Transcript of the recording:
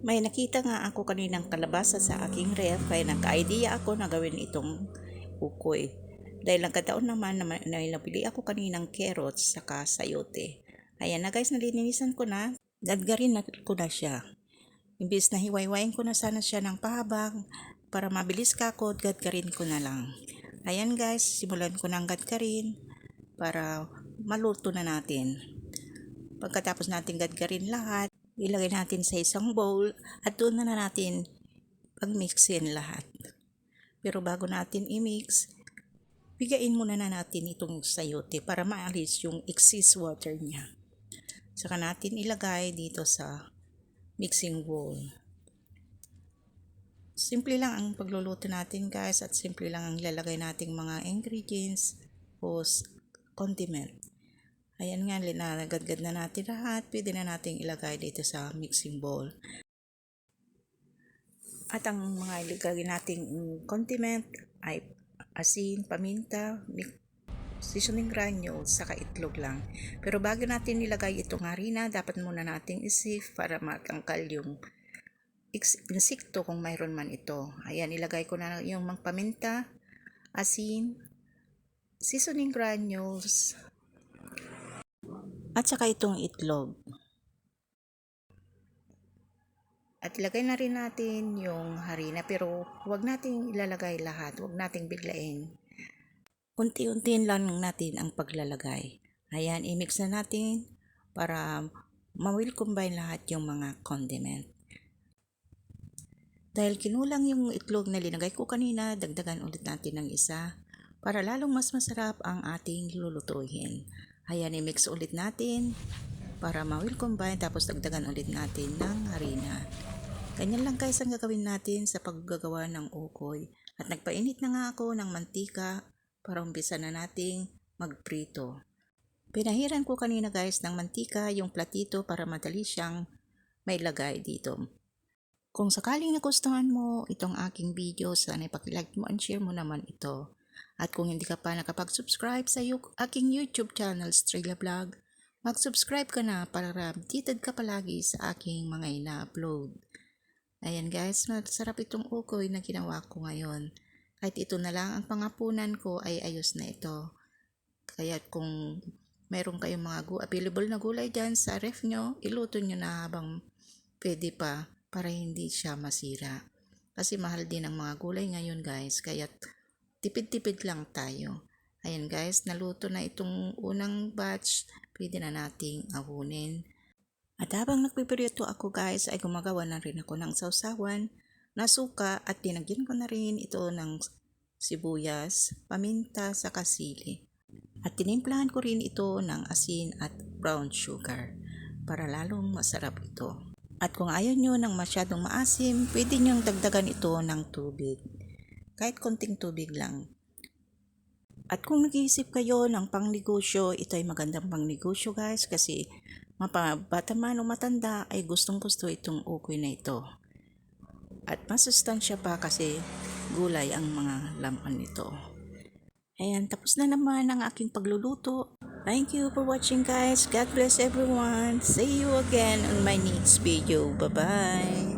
May nakita nga ako kaninang kalabasa sa aking ref kaya nagka-idea ako na gawin itong ukoy. Dahil nagkataon naman na may- na napili ako kaninang carrots saka sayote. Ayan na guys, nalinisan ko na. Dadgarin na ko na siya. Imbis na hiwaywhayin ko na sana siya ng pahabang para mabilis kakot, gadgarin ko na lang. Ayan guys, simulan ko ng gadgarin para maluto na natin. Pagkatapos natin gadgarin lahat, ilagay natin sa isang bowl at doon na, na natin pag-mixin lahat. Pero bago natin i-mix, bigain muna na natin itong sayote para maalis yung excess water niya. Saka natin ilagay dito sa mixing bowl. Simple lang ang pagluluto natin guys at simple lang ang ilalagay nating mga ingredients o s- condiment. Ayan nga, linagadgad na natin lahat. Pwede na nating ilagay dito sa mixing bowl. At ang mga ilagay nating condiment ay asin, paminta, mi- seasoning granules, saka itlog lang. Pero bago natin ilagay itong harina, dapat muna nating isif para matangkal yung insekto kung mayroon man ito. Ayan, ilagay ko na yung mga paminta, asin, seasoning granules, at saka itong itlog. At ilagay na rin natin yung harina pero huwag nating ilalagay lahat, huwag nating biglain. Unti-untiin lang natin ang paglalagay. Ayan, i-mix na natin para ma-will combine lahat yung mga condiment. Dahil kinulang yung itlog na linagay ko kanina, dagdagan ulit natin ng isa para lalong mas masarap ang ating lulutuin. Ayan, i-mix ulit natin para ma-will combine tapos dagdagan ulit natin ng harina. Ganyan lang guys ang gagawin natin sa paggagawa ng ukoy. At nagpainit na nga ako ng mantika para umpisa na nating magprito. Pinahiran ko kanina guys ng mantika yung platito para madali siyang mailagay dito. Kung sakaling nagustuhan mo itong aking video, sana ipakilike mo and share mo naman ito. At kung hindi ka pa nakapag-subscribe sa aking YouTube channel, Strela Vlog, mag-subscribe ka na para updated ka palagi sa aking mga ina-upload. Ayan guys, masarap itong ukoy na ginawa ko ngayon. Kahit ito na lang ang pangapunan ko ay ayos na ito. Kaya kung meron kayong mga gu- available na gulay dyan sa ref nyo, iluto nyo na habang pwede pa para hindi siya masira. Kasi mahal din ang mga gulay ngayon guys, kaya tipid-tipid lang tayo. Ayan guys, naluto na itong unang batch, pwede na nating ahunin. At habang nagpiperyoto ako guys, ay gumagawa na rin ako ng sausawan na suka at dinagyan ko na rin ito ng sibuyas, paminta, sa kasili. At tinimplahan ko rin ito ng asin at brown sugar para lalong masarap ito. At kung ayaw nyo ng masyadong maasim, pwede nyong dagdagan ito ng tubig. Kahit konting tubig lang. At kung nag-iisip kayo ng pangnegosyo, ito ay magandang pangnegosyo guys kasi mapabata man o matanda ay gustong gusto itong ukoy na ito. At masustansya pa kasi gulay ang mga laman nito. Ayan, tapos na naman ang aking pagluluto. Thank you for watching guys. God bless everyone. See you again on my next video. Bye-bye.